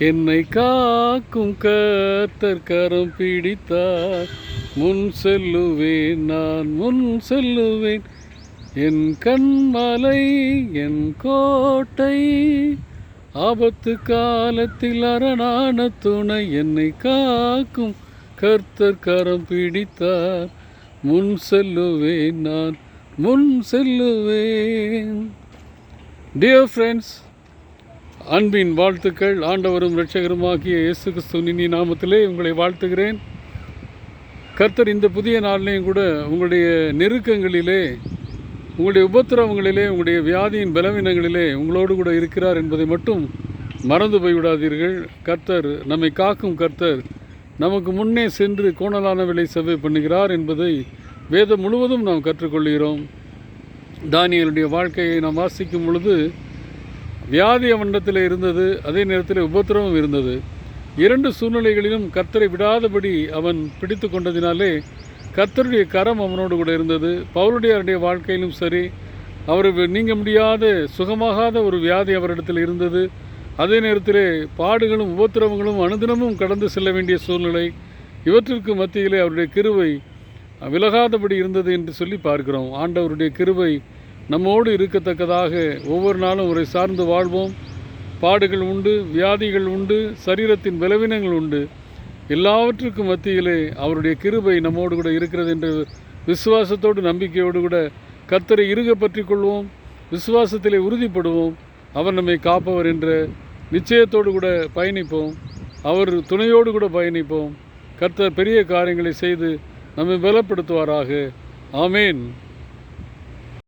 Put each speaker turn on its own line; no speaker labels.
என்னை காக்கும் கத்தர் கரம் பிடித்தார். முன் செல்லுவேன் நான் முன் செல்லுவேன். என் கண்மலை என் கோட்டை ஆபத்து காலத்தில் அரணான துணை என்னை காக்கும் கர்த்தர் கரம் பிடித்தார். முன் செல்லுவேன் நான் முன் செல்லுவேன். டியர் ஃப்ரெண்ட்ஸ் அன்பின் வாழ்த்துக்கள். ஆண்டவரும் இரட்சகருமாகிய இயேசு கிறிஸ்துவின் நாமத்திலே உங்களை வாழ்த்துகிறேன். கர்த்தர் இந்த புதிய நாளிலையும் கூட உங்களுடைய நெருக்கங்களிலே உங்களுடைய உபத்திரவங்களிலே உங்களுடைய வியாதியின் பலவீனங்களிலே உங்களோடு கூட இருக்கிறார் என்பதை மட்டும் மறந்து போய்விடாதீர்கள். கர்த்தர் நம்மை காக்கும் கர்த்தர் நமக்கு முன்னே சென்று கோணலான விலை செவ்வை பண்ணுகிறார் என்பதை வேதம் முழுவதும் நாம் கற்றுக்கொள்கிறோம். தானியலுடைய வாழ்க்கையை நாம் வாசிக்கும் பொழுது வியாதி அவண்டத்தில் இருந்தது அதே நேரத்தில் உபத்திரவம் இருந்தது. இரண்டு சூழ்நிலைகளிலும் கத்தரை விடாதபடி அவன் பிடித்து கொண்டதினாலே கத்தருடைய கரம் அவனோடு கூட இருந்தது. பவுலுடையாருடைய வாழ்க்கையிலும் சரி அவர் நீங்க முடியாத சுகமாகாத ஒரு வியாதி அவரிடத்தில் இருந்தது. அதே நேரத்திலே பாடுகளும் உபத்திரவங்களும் அனுதினமும் கடந்து செல்ல வேண்டிய சூழ்நிலை. இவற்றிற்கு மத்தியிலே அவருடைய கிருவை விலகாதபடி இருந்தது என்று சொல்லி பார்க்கிறோம். ஆண்டவருடைய கிருவை நம்மோடு இருக்கத்தக்கதாக ஒவ்வொரு நாளும் உரை சார்ந்து வாழ்வோம். பாடுகள் உண்டு வியாதிகள் உண்டு சரீரத்தின் பலவீனங்கள் உண்டு. எல்லாவற்றுக்கும் மத்தியிலே அவருடைய கிருபை நம்மோடு கூட இருக்கிறது என்று விசுவாசத்தோடு நம்பிக்கையோடு கூட கர்த்தரை இறுக பற்றி கொள்வோம் விசுவாசத்திலே உறுதிப்படுவோம். அவர் நம்மை காப்பவர் என்ற நிச்சயத்தோடு கூட பயணிப்போம். அவர் துணையோடு கூட பயணிப்போம். கர்த்தர் பெரிய காரியங்களை செய்து நம்மை பலப்படுத்துவாராக. ஆமேன்.